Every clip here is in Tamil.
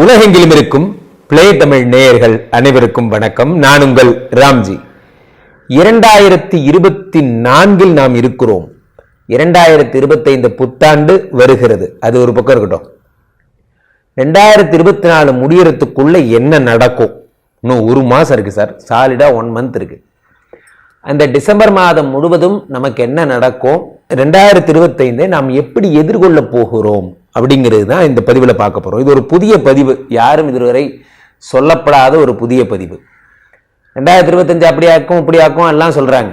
உலகெங்கிலும் இருக்கும் பிளே தமிழ் நேயர்கள் அனைவருக்கும் வணக்கம். நான் உங்கள் ராம்ஜி. இரண்டாயிரத்தி இருபத்தி நான்கில் நாம் இருக்கிறோம். இரண்டாயிரத்தி இருபத்தைந்து புத்தாண்டு வருகிறது. அது ஒரு பக்கம் இருக்கட்டும். ரெண்டாயிரத்தி இருபத்தி நாலு முடியறதுக்குள்ள என்ன நடக்கும்? இன்னும் ஒரு மாதம் இருக்குது சார். சாலிடா ஒன் மந்த் இருக்குது அந்த டிசம்பர் மாதம் முழுவதும் நமக்கு என்ன நடக்கும்? ரெண்டாயிரத்தி இருபத்தைந்தை நாம் எப்படி எதிர்கொள்ள போகிறோம்? அப்படிங்கிறது தான் இந்த பதிவில் பார்க்க போகிறோம் இது ஒரு புதிய பதிவு. யாரும் இதுவரை சொல்லப்படாத ஒரு புதிய பதிவு. ரெண்டாயிரத்தி இருபத்தஞ்சு அப்படி ஆக்கும் இப்படி ஆக்கும் எல்லாம் சொல்கிறாங்க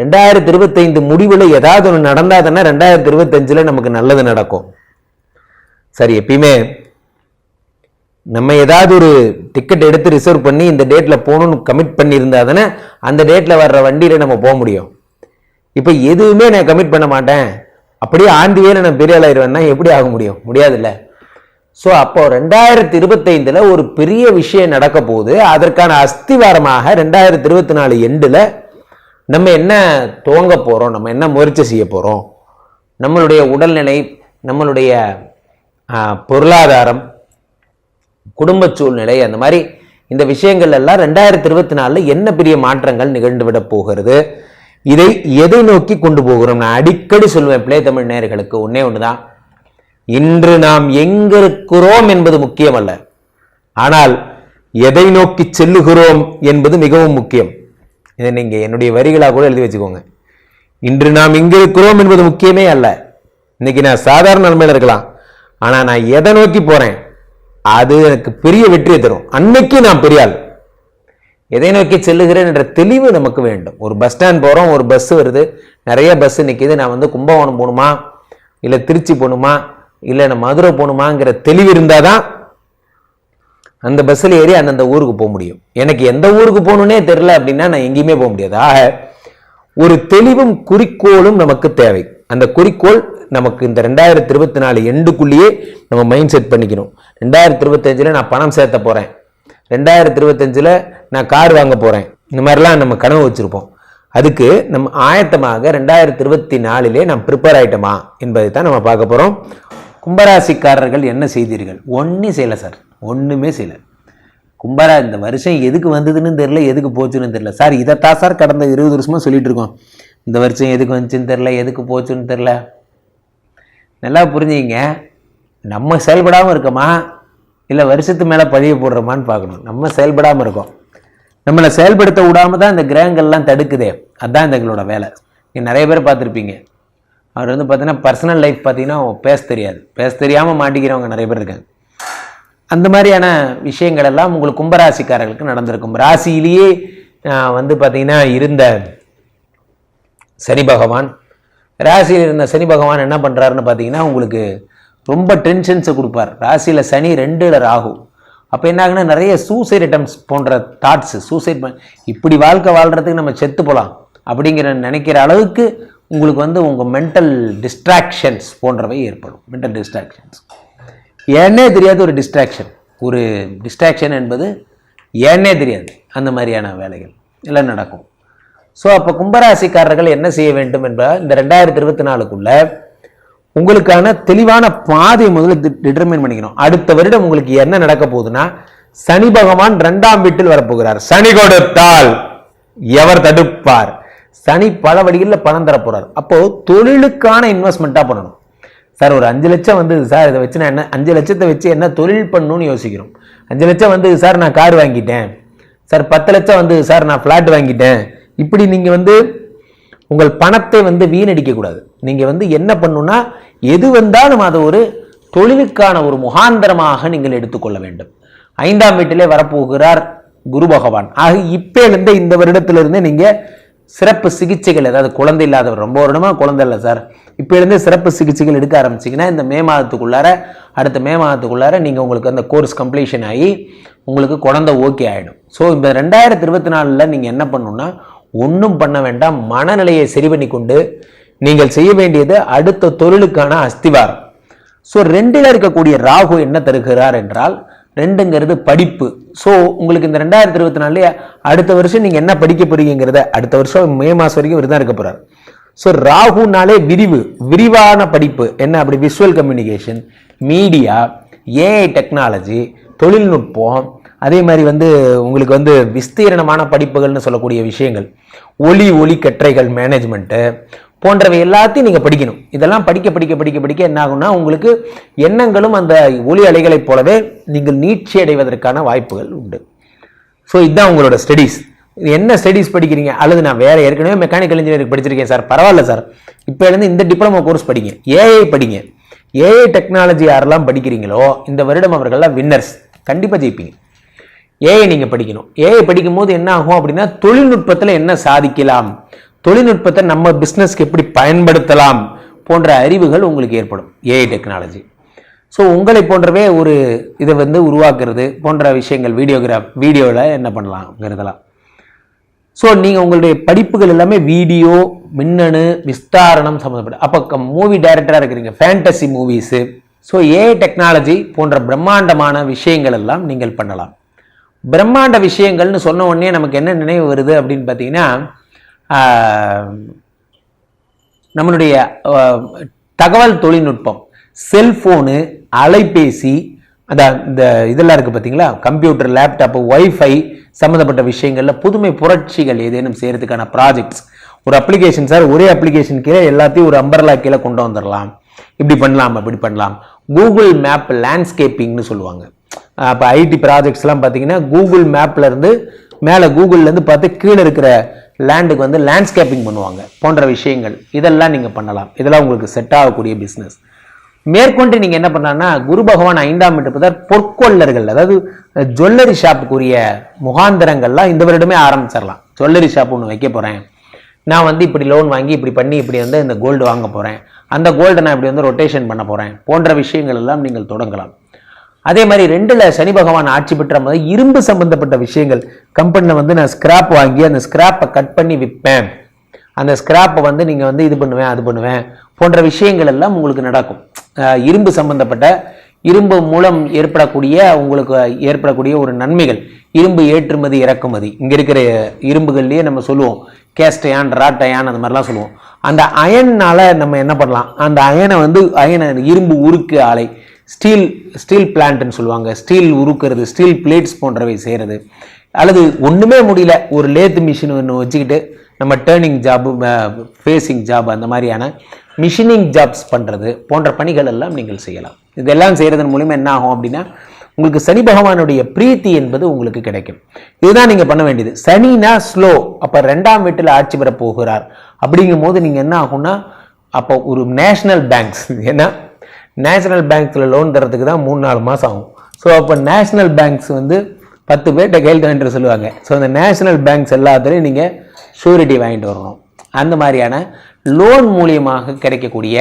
ரெண்டாயிரத்தி இருபத்தைந்து முடிவில் ஏதாவது ஒன்று நடந்தால் தானே ரெண்டாயிரத்தி இருபத்தஞ்சில் நமக்கு நல்லது நடக்கும். சரி எப்பயுமே நம்ம ஏதாவது ஒரு டிக்கெட் எடுத்து ரிசர்வ் பண்ணி இந்த டேட்டில் போகணும்னு கமிட் பண்ணியிருந்தா தானே அந்த டேட்டில் வர்ற வண்டியில் நம்ம போக முடியும். இப்போ எதுவுமே நான் கமிட் பண்ண மாட்டேன். அப்படியே ஆண்டி வேலை நான் பெரிய ஆளாயிருவேன்னா எப்படி ஆக முடியும்? முடியாதுல்ல. ஸோ அப்போ ரெண்டாயிரத்தி இருபத்தைந்தில் ஒரு பெரிய விஷயம் நடக்க போகுது அதற்கான அஸ்திவாரமாக ரெண்டாயிரத்தி இருபத்தி நாலு எண்டில் நம்ம என்ன துவங்க போகிறோம் நம்ம என்ன முயற்சி செய்ய போகிறோம் நம்மளுடைய உடல்நிலை நம்மளுடைய பொருளாதாரம் குடும்ப சூழ்நிலை அந்த மாதிரி இந்த விஷயங்கள் எல்லாம் ரெண்டாயிரத்தி இருபத்தி நாலில் என்ன பெரிய மாற்றங்கள் நிகழ்ந்து விட போகிறது? இதை எதை நோக்கி கொண்டு போகிறோம் நான் அடிக்கடி சொல்லுவேன் பிளே தமிழ் நேர்களுக்கு ஒன்னே தான் இன்று நாம் எங்க இருக்கிறோம் என்பது முக்கியமல்ல. ஆனால் எதை நோக்கி செல்லுகிறோம் என்பது மிகவும் முக்கியம். இதை நீங்க என்னுடைய வரிகளாக கூட எழுதி வச்சுக்கோங்க. இன்று நாம் எங்க இருக்கிறோம் என்பது முக்கியமே அல்ல. இன்னைக்கு நான் சாதாரண நிலைமையில இருக்கலாம். ஆனால் நான் எதை நோக்கி போறேன்? அது எனக்கு பெரிய வெற்றியை தரும். அன்னைக்கு நான் பெரியாள் எதை நோக்கி செல்லுகிறேன் என்ற தெளிவு நமக்கு வேண்டும். ஒரு பஸ் ஸ்டாண்ட் போகிறோம் ஒரு பஸ் வருது நிறைய பஸ் நிற்கிது நான் வந்து கும்பகோணம் போகணுமா? இல்லை திருச்சி போகணுமா? இல்லை நான் மதுரை போகணுமாங்கிற தெளிவு இருந்தால் தான் அந்த பஸ்ஸில் ஏறி அந்தந்த ஊருக்கு போக முடியும். எனக்கு எந்த ஊருக்கு போகணுன்னே தெரில அப்படின்னா நான் எங்கேயுமே போக முடியாது. ஆக ஒரு தெளிவும் குறிக்கோளும் நமக்கு தேவை. அந்த குறிக்கோள் நமக்கு இந்த ரெண்டாயிரத்தி இருபத்தி நாலு எண்டுக்குள்ளேயே நம்ம மைண்ட் செட் பண்ணிக்கணும். ரெண்டாயிரத்தி இருபத்தஞ்சில் நான் பணம் சேர்த்த போகிறேன் ரெண்டாயிரத்தி இருபத்தஞ்சில் நான் கார் வாங்க போகிறேன் இந்த மாதிரிலாம் நம்ம கனவு வச்சுருப்போம். அதுக்கு நம்ம ஆயத்தமாக ரெண்டாயிரத்தி இருபத்தி நாலிலே நாம் ப்ரிப்பேர் ஆகிட்டோமா என்பதை தான் நம்ம பார்க்க போகிறோம் கும்பராசிக்காரர்கள் என்ன செய்தீர்கள்? ஒன்றும் செய்யலை சார் ஒன்றுமே செய்யலை. கும்பரா இந்த வருஷம் எதுக்கு வந்ததுன்னு தெரில எதுக்கு போச்சுன்னு தெரில சார் இதைத்தான் சார் கடந்த இருபது வருஷமாக சொல்லிட்டு இருக்கோம். இந்த வருஷம் எதுக்கு வந்துச்சுன்னு தெரில எதுக்கு போச்சுன்னு தெரில நல்லா புரிஞ்சுங்க நம்ம செயல்படாமல் இருக்கோமா? இல்லை வருஷத்து மேலே பதிவு போடுறோமான்னு பார்க்கணும். நம்ம செயல்படாமல் இருக்கோம். நம்மளை செயல்படுத்த விடாமல் தான் இந்த கிரகங்கள்லாம் தடுக்குதே. அதுதான் இந்த எங்களோட வேலை. நீங்கள் நிறைய பேர் பார்த்துருப்பீங்க. அவர் வந்து பார்த்தீங்கன்னா பர்சனல் லைஃப் பார்த்தீங்கன்னா பேச தெரியாது. பேச தெரியாமல் மாட்டிக்கிறவங்க நிறைய பேர் இருக்காங்க. அந்த மாதிரியான விஷயங்கள் எல்லாம் உங்களுக்கு கும்பராசிக்காரர்களுக்கு நடந்திருக்கும். ராசியிலேயே வந்து பார்த்தீங்கன்னா இருந்த சனி பகவான் ராசியில் இருந்த சனி பகவான் என்ன பண்ணுறாருன்னு பார்த்தீங்கன்னா உங்களுக்கு ரொம்ப டென்ஷன்ஸை கொடுப்பார். ராசியில் சனி ரெண்டில் ராகு. அப்போ என்ன ஆகுனா நிறைய சூசைட் அட்டம்ஸ் போன்ற தாட்ஸு சூசைட் இப்படி வாழ்க்கை வாழ்கிறதுக்கு நம்ம செத்து போகலாம் அப்படிங்கிற நினைக்கிற அளவுக்கு உங்களுக்கு வந்து உங்கள் மென்டல் டிஸ்ட்ராக்ஷன்ஸ் போன்றவை ஏற்படும். மென்டல் டிஸ்ட்ராக்ஷன்ஸ் ஏன்னே தெரியாத ஒரு டிஸ்ட்ராக்ஷன் ஒரு டிஸ்ட்ராக்ஷன் என்பது ஏன்னே தெரியாது. அந்த மாதிரியான வேலைகள் எல்லாம் நடக்கும். ஸோ அப்போ கும்பராசிக்காரர்கள் என்ன செய்ய வேண்டும் என்பதால் இந்த ரெண்டாயிரத்தி இருபத்தி நாலுக்குள்ளே உங்களுக்கான தெளிவான பாதையை முதல்ல டிட்டர்மைன் பண்ணிக்கணும். அடுத்த வருடம் உங்களுக்கு என்ன நடக்க போகுதுன்னா சனி பகவான் ரெண்டாம் வீட்டில் வரப்போகிறார். சனி கொடுத்தால் எவர் தடுப்பார்? சனி பல வழிகளில் பணம் தரப்போறார். அப்போ தொழிலுக்கான இன்வெஸ்ட்மெண்ட்டாக பண்ணணும். சார் ஒரு அஞ்சு லட்சம் வந்தது சார் இதை வச்சு நான் என்ன அஞ்சு லட்சத்தை வச்சு என்ன தொழில் பண்ணணும்னு யோசிக்கிறோம். அஞ்சு லட்சம் வந்தது சார் நான் கார் வாங்கிட்டேன். சார் பத்து லட்சம் வந்தது சார் நான் ஃப்ளாட் வாங்கிட்டேன். இப்படி நீங்கள் வந்து உங்கள் பணத்தை வந்து வீணடிக்கக்கூடாது. நீங்கள் வந்து என்ன பண்ணுன்னா எது வந்தாலும் அது ஒரு தொழிலுக்கான ஒரு முகாந்தரமாக நீங்கள் எடுத்துக்கொள்ள வேண்டும். ஐந்தாம் வீட்டிலே வரப்போகிறார் குரு பகவான். ஆக இப்பேலிருந்தே இந்த வருடத்திலிருந்தே நீங்கள் சிறப்பு சிகிச்சைகள் அதாவது குழந்தை இல்லாதவர் ரொம்ப வருடமாக குழந்தை இல்லை சார். இப்பலேருந்தே சிறப்பு சிகிச்சைகள் எடுக்க ஆரம்பிச்சிங்கன்னா இந்த மே மாதத்துக்குள்ளார அடுத்த மே மாதத்துக்குள்ளார நீங்கள் உங்களுக்கு அந்த கோர்ஸ் கம்ப்ளீஷன் ஆகி உங்களுக்கு குழந்தை ஓகே ஆகிடும் ஸோ இந்த ரெண்டாயிரத்தி இருபத்தி நாலில் நீங்கள் என்ன பண்ணணுன்னா ஒன்றும் பண்ண வேண்டாம் மனநிலையை சரி பண்ணி கொண்டு நீங்கள் செய்ய வேண்டியது அடுத்த தொழிலுக்கான அஸ்திவாரம். ஸோ ரெண்டில் இருக்கக்கூடிய ராகு என்ன தருகிறார் என்றால் ரெண்டுங்கிறது படிப்பு. ஸோ உங்களுக்கு இந்த ரெண்டாயிரத்தி இருபத்தி நாலுலேயே அடுத்த வருஷம் நீங்கள் என்ன படிக்க போறீங்கிறத அடுத்த வருஷம் மே மாதம் வரைக்கும் இவர் தான் இருக்க போகிறார் ஸோ ராகுனாலே விரிவு விரிவான படிப்பு. என்ன அப்படி? Visual communication media AI technology தொழில்நுட்பம். அதே மாதிரி வந்து உங்களுக்கு வந்து விஸ்தீரணமான படிப்புகள்னு சொல்லக்கூடிய விஷயங்கள். ஒளி ஒளி கற்றைகள் மேனேஜ்மெண்ட்டு போன்றவை எல்லாத்தையும் நீங்கள் படிக்கணும். இதெல்லாம் படிக்க படிக்க படிக்க படிக்க என்ன ஆகும்னா உங்களுக்கு எண்ணங்களும் அந்த ஒளி அலைகளைப் போலவே நீங்கள் நீட்சி அடைவதற்கான வாய்ப்புகள் உண்டு. ஸோ இதுதான் உங்களோட ஸ்டடீஸ் என்ன ஸ்டடீஸ் படிக்கிறீங்க? அல்லது நான் வேறு ஏற்கனவே மெக்கானிக்கல் இன்ஜினியரிங் படிச்சிருக்கேன் சார். பரவாயில்ல சார். இப்போ இருந்து இந்த டிப்ளமோ கோர்ஸ் படிங்க. ஏஐ படிங்க. ஏஐ டெக்னாலஜி யாரெல்லாம் படிக்கிறீங்களோ இந்த வருடம் அவர்கள்லாம் வின்னர்ஸ் கண்டிப்பாக ஜெயிப்பீங்க. ஏஐ நீங்கள் படிக்கணும். ஏஐ படிக்கும்போது என்ன ஆகும் அப்படின்னா தொழில்நுட்பத்தில் என்ன சாதிக்கலாம்? தொழில்நுட்பத்தை நம்ம பிஸ்னஸ்க்கு எப்படி பயன்படுத்தலாம் போன்ற அறிவுகள் உங்களுக்கு ஏற்படும். ஏஐ டெக்னாலஜி ஸோ உங்களை போன்றவே ஒரு இதை வந்து உருவாக்குறது போன்ற விஷயங்கள் வீடியோகிராஃப் வீடியோவில் என்ன பண்ணலாம்ங்கிறதெல்லாம். ஸோ நீங்கள் உங்களுடைய படிப்புகள் எல்லாமே வீடியோ மின்னணு விஸ்தாரணம் சம்மந்தப்பட்ட அப்போ மூவி டைரக்டராக இருக்கிறீங்க fantasy movies so AI technology போன்ற பிரம்மாண்டமான விஷயங்கள் எல்லாம் நீங்கள் பண்ணலாம். பிரம்மாண்ட விஷயங்கள்னு சொன்ன உடனே நமக்கு என்ன நினைவு வருது அப்படின்னு பார்த்தீங்கன்னா நம்மளுடைய தகவல் தொழில்நுட்பம் செல்ஃபோனு அலைபேசி அந்த இந்த இதெல்லாம் இருக்குது பார்த்தீங்களா கம்ப்யூட்டர் லேப்டாப்பு ஒய்ஃபை சம்மந்தப்பட்ட விஷயங்களில் புதுமை புரட்சிகள் ஏதேனும் செய்கிறதுக்கான ப்ராஜெக்ட்ஸ் ஒரு அப்ளிகேஷன் சார் ஒரே அப்ளிகேஷன் கீழே எல்லாத்தையும் ஒரு அம்பர்லா கீழே கொண்டு வந்துடலாம் இப்படி பண்ணலாம் அப்படி பண்ணலாம். கூகுள் மேப் லேண்ட்ஸ்கேப்பிங்னு சொல்லுவாங்க. அப்போ ஐடி ப்ராஜெக்ட்ஸ்லாம் பார்த்தீங்கன்னா கூகுள் மேப்லேருந்து மேலே கூகுள்லேருந்து பார்த்து கீழே இருக்கிற லேண்டுக்கு வந்து லேண்ட்ஸ்கேப்பிங் பண்ணுவாங்க. போன்ற விஷயங்கள். இதெல்லாம் நீங்கள் பண்ணலாம். இதெல்லாம் உங்களுக்கு செட் ஆகக்கூடிய பிஸ்னஸ் மேற்கொண்டு நீங்கள் என்ன பண்ணலாம்னா குரு பகவான் ஐந்தாம் வீட்டு பொற்கொள்ளர்கள் அதாவது ஜுவல்லரி ஷாப்புக்குரிய முகாந்திரங்கள்லாம் இந்த வருடமே ஆரம்பிச்சிடலாம். ஜுவல்லரி ஷாப் ஒன்று வைக்க போகிறேன் நான் வந்து இப்படி லோன் வாங்கி இப்படி பண்ணி இப்படி வந்து இந்த கோல்டு வாங்க போகிறேன் அந்த கோல்டை நான் இப்படி வந்து ரொட்டேஷன் பண்ண போகிறேன் போன்ற விஷயங்கள் எல்லாம் நீங்கள் தொடங்கலாம். அதே மாதிரி ரெண்டுல சனி பகவான் ஆட்சி பெற்ற மாதிரி இரும்பு சம்பந்தப்பட்ட விஷயங்கள். கம்பெனியில் வந்து நான் ஸ்கிராப் வாங்கி அந்த ஸ்கிராப்பை கட் பண்ணி விற்பேன். அந்த ஸ்கிராப்பை வந்து நீங்கள் வந்து இது பண்ணுவேன் அது பண்ணுவேன் போன்ற விஷயங்கள் எல்லாம் உங்களுக்கு நடக்கும். இரும்பு சம்பந்தப்பட்ட இரும்பு மூலம் ஏற்படக்கூடிய உங்களுக்கு ஏற்படக்கூடிய ஒரு நன்மைகள். இரும்பு ஏற்றுமதி இறக்குமதி. இங்கே இருக்கிற இரும்புகள்லேயே நம்ம சொல்லுவோம். கேஸ்டயான் ராட்டயான் அந்த மாதிரிலாம் சொல்லுவோம். அந்த அயன்னால் நம்ம என்ன பண்ணலாம்? அந்த அயனை வந்து அயனை இரும்பு உருக்கு ஆலை. ஸ்டீல் ஸ்டீல் பிளான்ட்னு சொல்லுவாங்க. ஸ்டீல் உருக்கிறது ஸ்டீல் பிளேட்ஸ் போன்றவை செய்கிறது அல்லது ஒன்றுமே முடியல. ஒரு லேத் மிஷின் ஒன்று வச்சுக்கிட்டு நம்ம டேர்னிங் ஜாபு ஃபேஸிங் ஜாப் அந்த மாதிரியான மிஷினிங் ஜாப்ஸ் பண்ணுறது போன்ற பணிகள் எல்லாம் நீங்கள் செய்யலாம். இதெல்லாம் செய்கிறதன் மூலிமா என்ன ஆகும் அப்படின்னா உங்களுக்கு சனி பகவானுடைய பிரீத்தி என்பது உங்களுக்கு கிடைக்கும். இதுதான் நீங்கள் பண்ண வேண்டியது. சனினா ஸ்லோ. அப்போ ரெண்டாம் வீட்டில் ஆட்சி பெற போகிறார். அப்படிங்கும் போது நீங்கள் என்ன ஆகும்னா அப்போ ஒரு நேஷனல் பேங்க்ஸ் ஏன்னா நேஷனல் பேங்க்ஸில் லோன் தரதுக்கு தான் மூணு நாலு மாதம் ஆகும். ஸோ அப்போ நேஷ்னல் பேங்க்ஸ் வந்து பத்து பேர்கிட்ட கையெழுத்து வாங்கிட்டு சொல்லுவாங்க. ஸோ அந்த நேஷ்னல் பேங்க்ஸ் எல்லாத்துலேயும் நீங்கள் ஷூரிட்டி வாங்கிட்டு வரணும். அந்த மாதிரியான லோன் மூலியமாக கிடைக்கக்கூடிய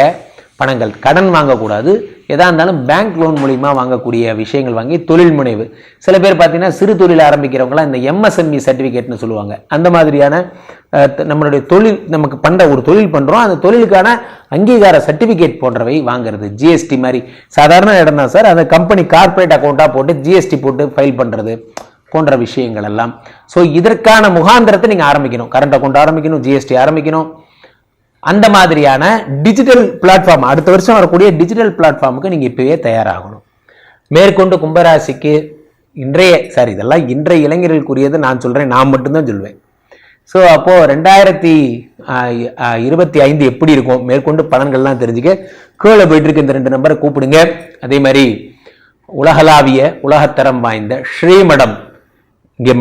பணங்கள் கடன் வாங்கக்கூடாது. எதாக இருந்தாலும் பேங்க் லோன் மூலிமா வாங்கக்கூடிய விஷயங்கள் வாங்கி தொழில் முனைவு. சில பேர் பார்த்தீங்கன்னா சிறு தொழில் ஆரம்பிக்கிறவங்களாம் இந்த எம்எஸ்எம்இ சர்டிஃபிகேட்னு சொல்லுவாங்க. அந்த மாதிரியான நம்மளுடைய தொழில் நமக்கு பண்ணுற ஒரு தொழில் பண்ணுறோம் அந்த தொழிலுக்கான அங்கீகார சர்டிஃபிகேட் போன்றவை வாங்குறது. ஜிஎஸ்டி மாதிரி. சாதாரண இடம் தான் சார். அந்த கம்பெனி கார்ப்பரேட் அக்கௌண்ட்டாக போட்டு ஜிஎஸ்டி போட்டு ஃபைல் பண்ணுறது போன்ற விஷயங்கள் எல்லாம். ஸோ இதற்கான முகாந்திரத்தை நீங்கள் ஆரம்பிக்கணும். கரண்ட் அக்கௌண்ட் ஆரம்பிக்கணும் ஜிஎஸ்டி ஆரம்பிக்கணும். அந்த மாதிரியான டிஜிட்டல் பிளாட்ஃபார்ம் அடுத்த வருஷம் வரக்கூடிய டிஜிட்டல் பிளாட்ஃபார்முக்கு நீங்கள் இப்போவே தயாராகணும். மேற்கொண்டு கும்பராசிக்கு இன்றைய சார் இதெல்லாம் இன்றைய இளைஞர்களுக்குரியது நான் சொல்கிறேன் நான் மட்டும்தான் சொல்வேன். ஸோ அப்போது ரெண்டாயிரத்தி இருபத்தி ஐந்து எப்படி இருக்கும்? மேற்கொண்டு பலன்கள்லாம் தெரிஞ்சுக்க கீழே போயிட்டுருக்கு இந்த ரெண்டு நம்பரை கூப்பிடுங்க. அதே மாதிரி உலகளாவிய உலகத்தரம் வாய்ந்த ஸ்ரீமடம் இங்கே